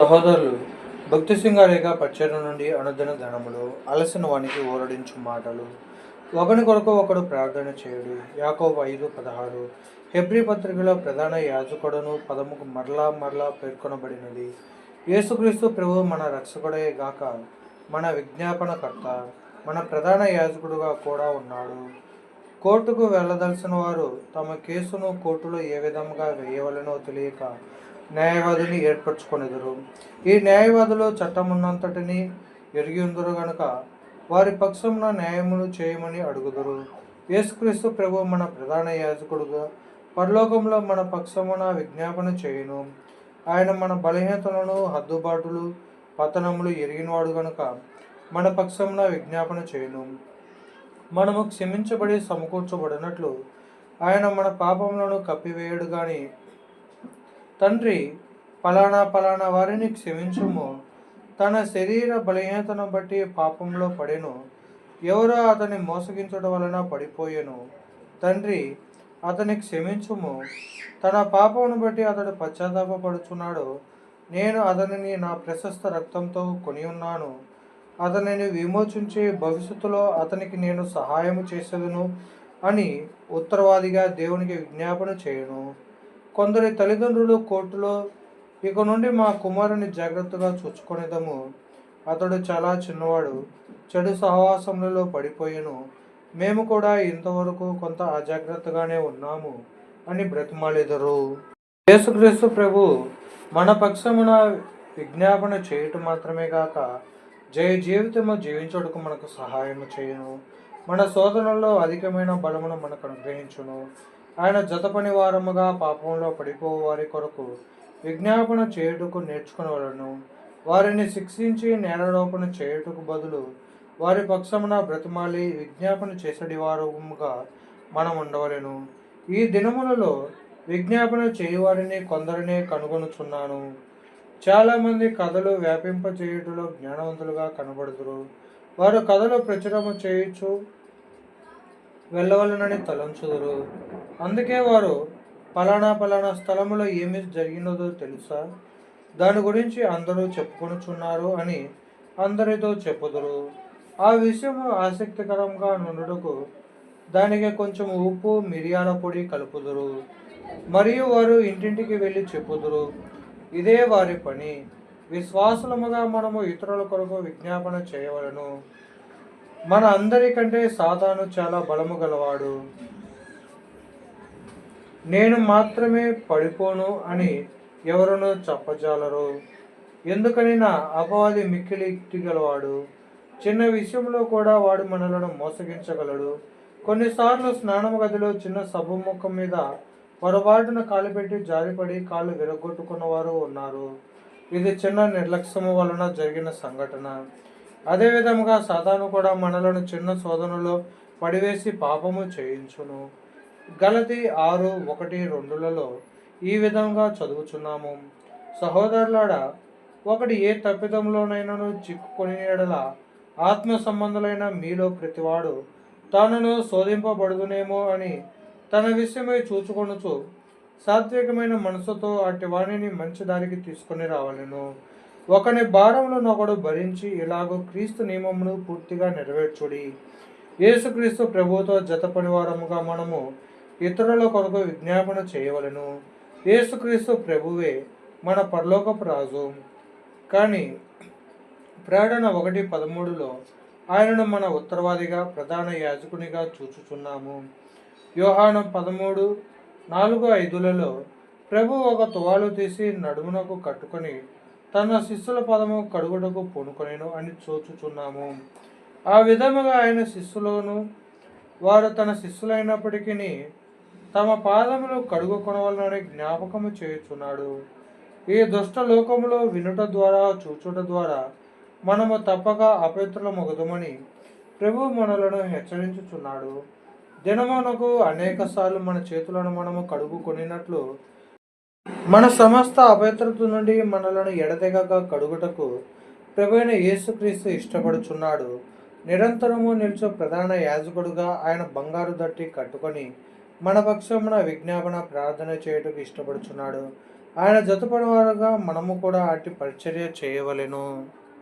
సహోదరులు భక్తి సింగారేగా పచ్చడి నుండి అనుదిన ధనములు అలసిన వానికి ఓరడించు మాటలు. ఒకని కొరకు ఒకడు ప్రార్థన చేయుడు. యాకోబు ఐదు పదహారు. హెబ్రి పత్రికలో ప్రధాన యాజకుడను పదముకు మరలా మరలా పేర్కొనబడినది. యేసుక్రీస్తు ప్రభు మన రక్షకుడే గాక మన విజ్ఞాపనకర్త మన ప్రధాన యాజకుడుగా కూడా ఉన్నాడు. కోర్టుకు వెళ్ళదలసిన వారు తమ కేసును కోర్టులో ఏ విధంగా వేయవలనో తెలియక న్యాయవాదిని ఏర్పరచుకొనెదరు. ఈ న్యాయవాదులు చట్టమున్నంతటిని ఎరిగి ఉందరు గనుక వారి పక్షమున న్యాయమును చేయమని అడుగుదురు. యేసుక్రీస్తు ప్రభు మన ప్రధాన యాజకుడుగా పరలోకంలో మన పక్షమున విజ్ఞాపన చేయును. ఆయన మన బలహీనతలను హద్దుబాటులు పతనములు ఎరిగినవాడు గనుక మన పక్షమున విజ్ఞాపన చేయను. మనము క్షమించబడి సమకూర్చబడినట్లు ఆయన మన పాపములను కప్పివేయడు కానీ తండ్రి ఫలానా ఫలానా వారిని క్షమించుము. తన శరీర బలహీనతను బట్టి పాపంలో పడెను. ఎవరో అతని మోసగించడం వలన పడిపోయెను. తండ్రి అతని క్షమించుము. తన పాపమును బట్టి అతడు పశ్చాత్తాపడుచున్నాడు నేను అతనిని నా ప్రశస్త రక్తంతో కొని ఉన్నాను. అతనిని విమోచించి భవిష్యత్తులో అతనికి నేను సహాయము చేసేదను అని ఉత్తరవాదిగా దేవునికి విజ్ఞాపన చేయను. కొందరి తల్లిదండ్రులు కోర్టులో ఇక నుండి మా కుమారుని జాగ్రత్తగా చూచుకొనిదము అతడు చాలా చిన్నవాడు చెడు సహవాసములలో పడిపోయాను. మేము కూడా ఇంతవరకు కొంత అజాగ్రత్తగానే ఉన్నాము అని బ్రతిమాలెదరు. యేసుక్రీస్తు ప్రభు మన పక్షమున విజ్ఞాపన చేయటం మాత్రమే కాక జయ జీవితము జీవించుటకు మనకు సహాయము చేయను. మన శోధనలో అధికమైన బలమును మనకు అనుగ్రహించును. ఆయన జతపని వారముగా పాపంలో పడిపోవు వారి కొరకు విజ్ఞాపన చేయుటకు నేర్చుకునేవాళ్ళను వారిని శిక్షించి నేరారోపణ చేయుటకు బదులు వారి పక్షమున బ్రతిమాలి విజ్ఞాపన చేసడి వారముగా మనం ఉండవలెను ఈ దినములలో విజ్ఞాపన చేయువారిని కొందరినే కనుగొనుచున్నాను. చాలామంది కథలు వ్యాపింపచేయుటలో జ్ఞానవంతులుగా కనబడుతురు వారు కథలు ప్రచురము చేయొచ్చు వెళ్ళవలనని తలంచుదురు. అందుకే వారు పలానా పలానా స్థలములో ఏమి జరిగినదో తెలుసా? దాని గురించి అందరూ చెప్పుకొనుచున్నారు అని అందరితో చెప్పుదురు. ఆ విషయము ఆసక్తికరంగా నుండుటకు దానికి కొంచెం ఉప్పు మిరియాల పొడి కలుపుదురు. మరియు వారు ఇంటింటికి వెళ్ళి చెప్పుదురు. ఇదే వారి పని. విశ్వాసులముగా మనము ఇతరుల కొరకు విజ్ఞాపన చేయవలను. మన అందరికంటే సాతాను చాలా బలము గలవాడు. నేను మాత్రమే పడిపోను అని ఎవరునూ చెప్పజాలరు. ఎందుకని నా అపవాది మిక్కిలి గలవాడు. చిన్న విషయంలో కూడా వాడు మనలను మోసగించగలడు. కొన్నిసార్లు స్నానము గదిలో చిన్న సభముఖం మీద పొరపాటున కాలు పెట్టి జారిపడి కాళ్ళు విరగొట్టుకున్న వారు ఉన్నారు. ఇది చిన్న నిర్లక్ష్యము వలన జరిగిన సంఘటన. అదేవిధముగా సాతాను కూడా మనలను చిన్న శోధనలో పడివేసి పాపము చేయించును. గలతి ఆరు ఒకటి రెండులలో ఈ విధంగా చదువుచున్నాము. సహోదరులాడ ఒకటి ఏ తప్పిదంలోనైనాను చిక్కుకొని ఎడల ఆత్మ సంబంధులైన మీలో ప్రతివాడు తనను శోధింపబడుదునేమో అని తన విషయమై చూచుకొనుచు సాత్వికమైన మనసుతో అట్టి వాణిని మంచి దారికి తీసుకొని రావాలను. ఒకని భారములను ఒకడు భరించి ఇలాగో క్రీస్తు నియమమును పూర్తిగా నెరవేర్చుడి. యేసుక్రీస్తు ప్రభుతో జత పరివారముగా మనము ఇతరుల కొరకు విజ్ఞాపన చేయవలను. యేసుక్రీస్తు ప్రభువే మన పరలోకపు రాజు. కానీ ప్రేరణ ఒకటి పదమూడులో ఆయనను మన ఉత్తరవాదిగా ప్రధాన యాజకునిగా చూచుచున్నాము. యోహానం పదమూడు నాలుగు ఐదులలో ప్రభు ఒక తువాలు తీసి నడుమునకు కట్టుకొని తన శిష్యుల పదము కడుగుటకు పూనుకొనేను అని చూచుచున్నాము. ఆ విధముగా ఆయన శిష్యులను వారు తన శిష్యులైనప్పటికీ తమ పాదములు కడుగుకొనవలనని జ్ఞాపకము చేయుచున్నాడు. ఈ దుష్ట లోకములో వినుట ద్వారా చూచుట ద్వారా మనము తప్పక అపవిత్రులమగుదమని ప్రభు మనలను హెచ్చరించుచున్నాడు. దినమునకు అనేక సార్లు మన చేతులను మనము కడుగుకొనినట్లు మన సమస్త అపవిత్రత నుండి మనలను ఎడతెగక కడుగుటకు ప్రభువైన యేసుక్రీస్తు ఇష్టపడుచున్నాడు. నిరంతరము నిలిచే ప్రధాన యాజకుడుగా ఆయన బంగారు దట్టి కట్టుకొని మన పక్షమున విజ్ఞాపన ప్రార్థన చేయుటకు ఇష్టపడుచున్నాడు. ఆయన జతపడవారుగా మనము కూడా అట్టి పరిచర్య చేయవలెను.